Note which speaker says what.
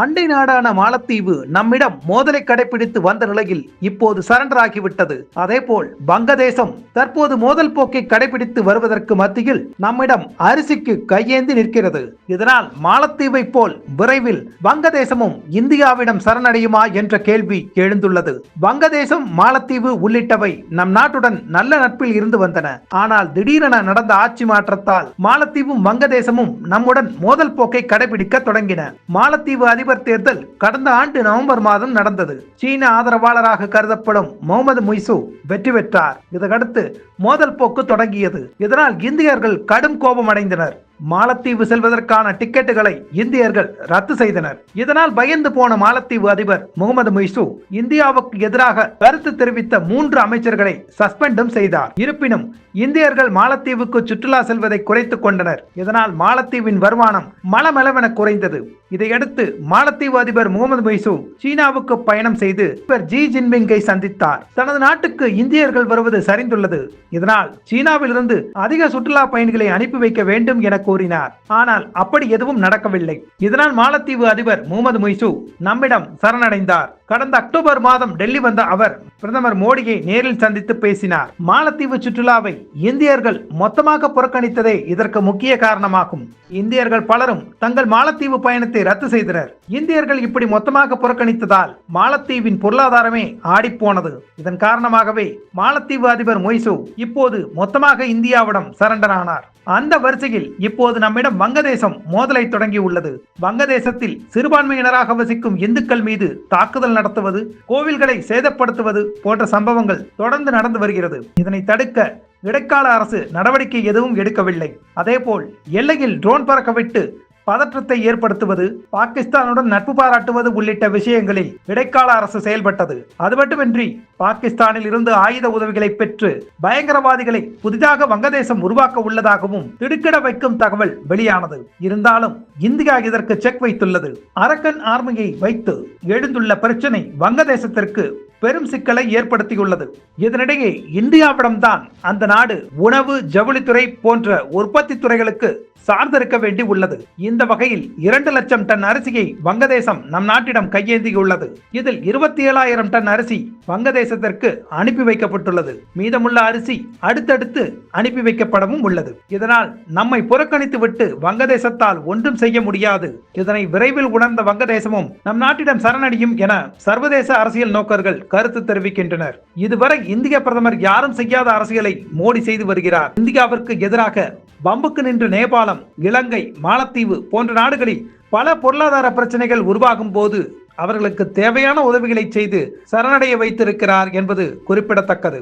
Speaker 1: அண்டை நாடான மாலத்தீவு நம்மிடம் மோதலை கடைபிடித்து வந்த நிலையில் இப்போது சரண்டர் ஆகிவிட்டது. அதேபோல் வங்கதேசம் தற்போது மோதல் போக்கை கடைபிடித்து வருவதற்கு மத்தியில் நம்மிடம் அரிசிக்கு கையேந்தி நிற்கிறது. இதனால் மாலத்தீவை போல் விரைவில் வங்கதேசமும் இந்தியாவிடம் சரணடையுமா என்ற கேள்வி எழுந்துள்ளது. வங்கதேசம் மாலத்தீவு உள்ளிட்டவை நம் நாட்டுடன் நல்ல நட்பில் இருந்து வந்தன. ஆனால் திடீரென நடந்த ஆட்சி மாற்றத்தால் மாலத்தீவும் வங்கதேசமும் நம்முடன் மோதல் போக்கை கடைபிடிக்க தொடங்கின. மாலத்தீவு அதிபர் தேர்தல் கடந்த ஆண்டு நவம்பர் மாதம் நடந்தது. சீன ஆதரவாளராக கருதப்படும் முகமது முய்சு வெற்றி பெற்றார். இதற்கடுத்து மோதல் போக்கு தொடங்கியது. இதனால் இந்தியர்கள் கடும் கோபம் அடைந்தனர். மாலத்தீவு செல்வதற்கான டிக்கெட்டுகளை இந்தியர்கள் ரத்து செய்தனர். இதனால் பயந்து போன மாலத்தீவு அதிபர் முகமது முய்சு இந்தியாவுக்கு எதிராக கருத்து தெரிவித்த மூன்று அமைச்சர்களை சஸ்பெண்டும் செய்தார். இருப்பினும் இந்தியர்கள் மாலத்தீவுக்கு சுற்றுலா செல்வதை குறைத்துக் கொண்டனர். இதனால் மாலத்தீவின் வருமானம் மலமளவென குறைந்தது. இதையடுத்து மாலத்தீவு அதிபர் முகமது முய்சு சீனாவுக்கு பயணம் செய்து ஜி ஜின்பிங்கை சந்தித்தார். தனது நாட்டுக்கு இந்தியர்கள் வருவது சரிந்துள்ளது. இதனால் சீனாவிலிருந்து அதிக சுற்றுலா பயணிகளை அனுப்பி வைக்க வேண்டும் என கூறினார் ஆனால் அப்படி எதுவும் நடக்கவில்லை. இதனால் மாலத்தீவு அதிபர் முகமது முய்சு நம்மிடம் சரணடைந்தார். கடந்த அக்டோபர் மாதம் டெல்லி வந்த அவர் பிரதமர் மோடியை நேரில் சந்தித்து பேசினார். மாலத்தீவு சுற்றுலாவை இந்தியர்கள் மொத்தமாக புறக்கணித்ததே இதற்கு முக்கிய காரணமாகும். இந்தியர்கள் பலரும் தங்கள் மாலத்தீவு பயணத்தை ரத்து செய்தனர் இந்தியர்கள் இப்படி மொத்தமாக புறக்கணித்ததால் மாலத்தீவின் பொருளாதாரமே ஆடிப்போனது. இதன் காரணமாகவே மாலத்தீவு அதிபர் மொய்சு இப்போது மொத்தமாக இந்தியாவிடம் சரண்டர் ஆனார். அந்த வரிசையில் இப்போது நம்மிடம் வங்கதேசம் மோதலை தொடங்கி உள்ளது வங்கதேசத்தில் சிறுபான்மையினராக வசிக்கும் இந்துக்கள் மீது தாக்குதல் நடத்துவது கோவில்களை சேதப்படுத்துவது போன்ற சம்பவங்கள் தொடர்ந்து நடந்து வருகிறது. இதனை தடுக்க இடைக்கால அரசு நடவடிக்கை எதுவும் எடுக்கவில்லை. அதேபோல் எல்லையில் ட்ரோன் பறக்க விட்டு பதற்றத்தை ஏற்படுத்துவது பாகிஸ்தானுடன் நட்பு பாராட்டுவது உள்ளிட்ட விஷயங்களில் இடைக்கால அரசு செயல்பட்டது. அது மட்டுமின்றி பாகிஸ்தானில் இருந்து ஆயுத உதவிகளை பெற்று பயங்கரவாதிகளை புதிதாக வங்கதேசம் உருவாக்க உள்ளதாகவும் திடுக்கிட வைக்கும் தகவல் வெளியானது. இருந்தாலும் இந்தியா இதற்கு செக் வைத்துள்ளது. அரக்கன் ஆர்மியை வைத்து எழுந்துள்ள பிரச்சனை வங்கதேசத்திற்கு பெரும் சிக்கலை ஏற்படுத்தியுள்ளது. இதனிடையே இந்தியாவிடம்தான் அந்த நாடு உணவு ஜவுளித்துறை போன்ற உற்பத்தி துறைகளுக்கு சார்ந்திருக்க வேண்டி உள்ளது. இந்த வகையில் இரண்டு லட்சம் டன் அரிசியை வங்கதேசம் நம் நாட்டிடம் கையேந்தியுள்ளது. இதில் இருபத்தி ஏழாயிரம் டன் அரிசி வங்கதேசத்திற்கு அனுப்பி வைக்கப்பட்டுள்ளது. மீதமுள்ள அரிசி அடுத்தடுத்து அனுப்பி வைக்கப்படவும் உள்ளது. இதனால் நம்மை புறக்கணித்து விட்டு வங்கதேசத்தால் ஒன்றும் செய்ய முடியாது. இதனை விரைவில் உணர்ந்த வங்கதேசமும் நம் நாட்டிடம் சரணடையும் என சர்வதேச அரசியல் நோக்கர்கள் கருத்து தெரிவிக்கின்றனர். இதுவரை இந்திய பிரதமர் யாரும் செய்யாத அரசியலை மோடி செய்து வருகிறார். இந்தியாவிற்கு எதிராக பம்புக்கு நின்று நேபாளம் இலங்கை மாலத்தீவு போன்ற நாடுகளில் பல பொருளாதார பிரச்சனைகள் உருவாகும் போது அவர்களுக்கு தேவையான உதவிகளை செய்து சரணடைய வைத்திருக்கிறார் என்பது குறிப்பிடத்தக்கது.